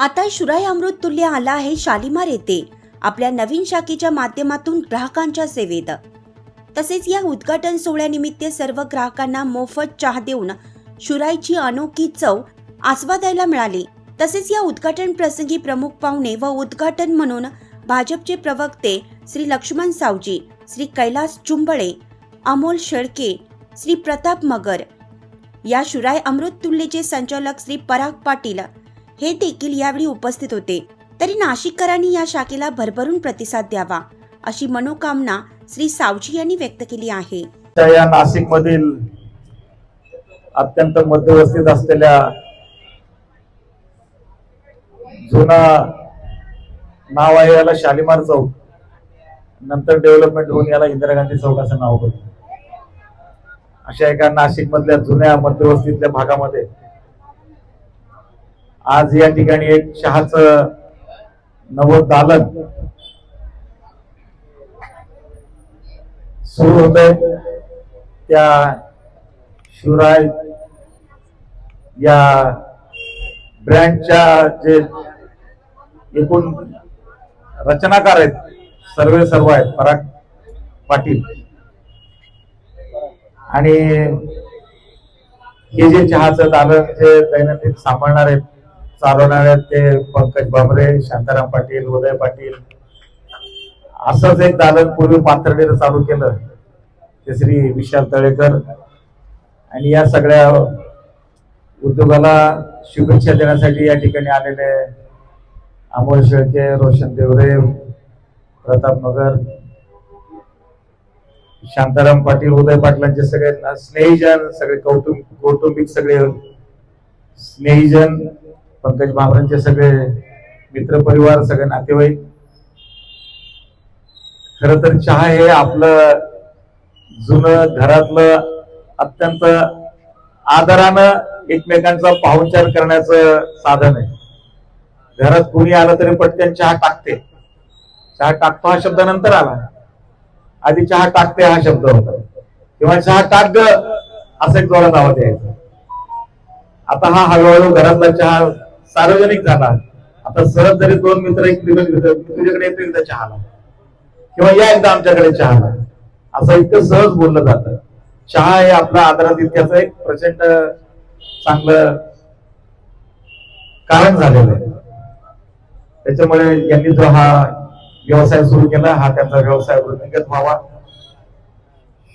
आता शुराई अमृत तुल्य आला आहे शालिमार येथे. आपल्या नवीन शाखेच्या माध्यमातून ग्राहकांच्या सेवेत. तसेच या उद्घाटन सोहळ्यानिमित्त सर्व ग्राहकांना मोफत चहा देऊन शुराईची अनोखी चव आस्वादायला मिळाली. तसेच या उद्घाटन प्रसंगी प्रमुख पाहुणे व उद्घाटन म्हणून भाजपचे प्रवक्ते श्री लक्ष्मण सावजी श्री कैलास चुंबळे अमोल शेळके श्री प्रताप मगर. या शुराय अमृत तुल्यचे संचालक श्री पराग पाटील हे देखील यावेळी उपस्थित होते. तरी नाशिककरांनी या शाखेला भरभरून प्रतिसाद द्यावा अशी मनोकामना श्री सावजी यांनी व्यक्त केली आहे. या नाशिक मधील अत्यंत मध्यवस्थित असलेल्या जुना नाव आहे याला शालिमार चौक. नंतर डेव्हलपमेंट होऊन याला इंदिरा गांधी चौक असं नाव पडलं अशा एका नाशिक मधल्या जुन्या मध्यवस्थितल्या भागामध्ये आज या ठिकाणी एक चहाच नवं दालन सुरू होत आहे त्या शिवराय या ब्रँडच्या जे एकूण रचनाकार आहेत सर्वे सर्व आहेत पराग पाटील. आणि हे जे चहाचं दालन जे दैनंदिन सांभाळणार आहेत चालवणाऱ्या ते पंकज बाबरे शांताराम पाटील उदय पाटील. असंच एक दालन पूर्वी पाथर्डीनं चालू केलं. ते श्री विशाल तळेकर. आणि या सगळ्या उद्योगाला शुभेच्छा देण्यासाठी या ठिकाणी आलेले अमोल शेळके रोशन देवरे प्रताप नगर शांताराम पाटील उदय पाटलांचे सगळे स्नेहीजन सगळे कौटुंब कौटुंबिक सगळे स्नेहीजन पंकज बाबरांचे सगळे मित्र परिवार सगळे नातेवाईक. खर तर चहा हे आपलं जुनं घरातलं अत्यंत आदरानं एकमेकांचा पाहुणचार करण्याचं साधन आहे. घरात कुणी आलं तरी पटकन चहा टाकते. चहा टाकतो हा शब्द नंतर आला. आधी चहा टाकते हा शब्द होता. किंवा चहा टाक ग असं एक जोरात आवाज यायचा. आता हा हळूहळू घरातला चहा सार्वजनिक झाला. आता सहज जरी दोन मित्र एक तुझ्याकडे येतो एकदा चहाला. किंवा या एकदा आमच्याकडे चहाला. असं इतकं सहज बोललं जातं. चहा हे आपला आदरात एक प्रचंड चांगलं कारण झालेलं आहे. त्याच्यामुळे यांनी जो हा व्यवसाय सुरू केला हा त्यांचा व्यवसाय वृद्धिंगत व्हावा.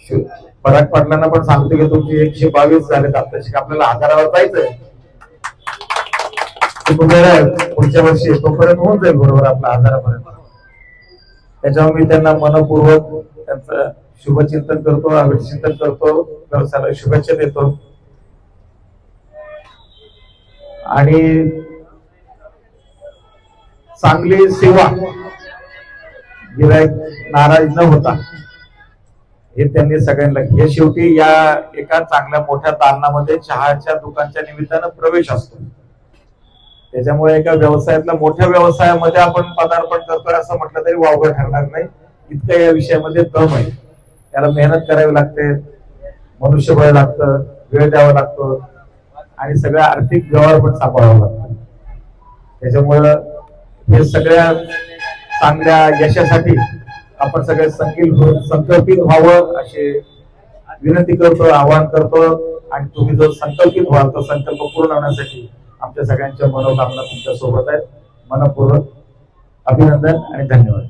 शु- पाटलांना पण सांगतो की तुमची एकशे बावीस झालेत आताशी. आपल्याला आधारावर जायचंय. पुढच्या वर्षी तोपर्यंत होऊन जाईल बरोबर आपला आधारापर्यंत त्याच्यामुळे मी त्यांना मनपूर्वक त्यांचं शुभचिंतन करतो अभिचिंतन करतो व्यवसायाला शुभेच्छा देतो. आणि चांगली सेवा गिरायक नाराज न होता हे त्यांनी सगळ्यांना हे शेवटी या एका चांगल्या मोठ्या तारणामध्ये चहाच्या दुकानच्या निमित्तानं प्रवेश असतो. त्याच्यामुळे एका व्यवसायातल्या मोठ्या व्यवसायामध्ये आपण पदार्पण करतोय असं म्हटलं तरी वावगं ठरणार नाही. इतकं या विषयामध्ये दम आहे. त्याला मेहनत करावी लागते. मनुष्यबळ लागतं. वेळ द्यावा लागतो. आणि सगळ्या आर्थिक व्यवहार पण सांभाळावा लागतो त्याच्यामुळं हे सगळ्या चांगल्या यशासाठी आपण सगळे संकील संकल्पित व्हावं अशी विनंती करतो आवाहन करतो आणि तुम्ही जो संकल्पित व्हाल तो संकल्प पूर्ण होण्यासाठी आमच्या सगळ्यांच्या मनोकामना तुमच्यासोबत आहेत. मनपूर्वक अभिनंदन आणि धन्यवाद.